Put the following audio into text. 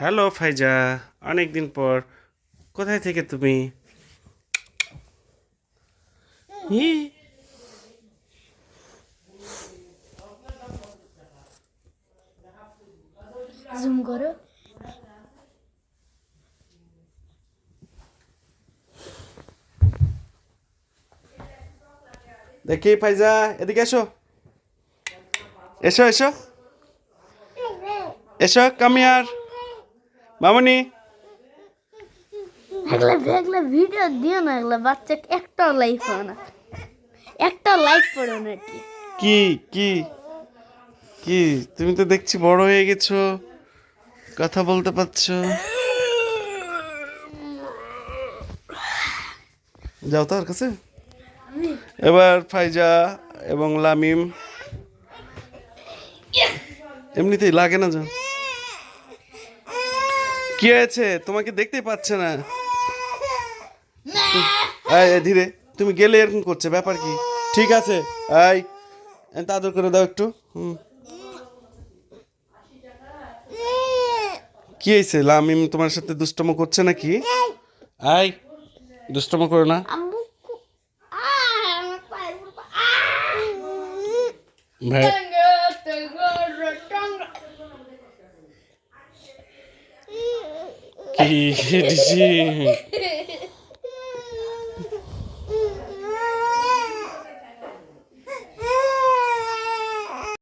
Hello ফাইজা অনেক দিন পর। কোথায় থেকে তুমি? জুম করো। দেখি ফাইজা এদিকে এসো। এসো এসো। এসো কামিয়ার। মামনি। এগুলা এগুলা ভিডিও দিও না এগুলা বাচ্চা একটাও লাইক হয় না। একটা লাইক পড়ো না কি? কি কি তুমি তো দেখছি বড় হয়ে গেছো। কথা বলতে পারছ। যাও তার কাছে। এবার ফাইজা এবং লামিম। এমনিতেই লাগে না যাও। কি হয়েছে? তোমাকে দেখতেই পাচ্ছে না। ধীরে তুমি গেলে এরকম করছে ব্যাপার কি? ঠিক আছে এই আদর করে দাও একটু হুম। কি হয়েছে? লামিম তোমার সাথে দুষ্টম করছে নাকি? আই দুষ্টম করো না। ভাই। কি দিছি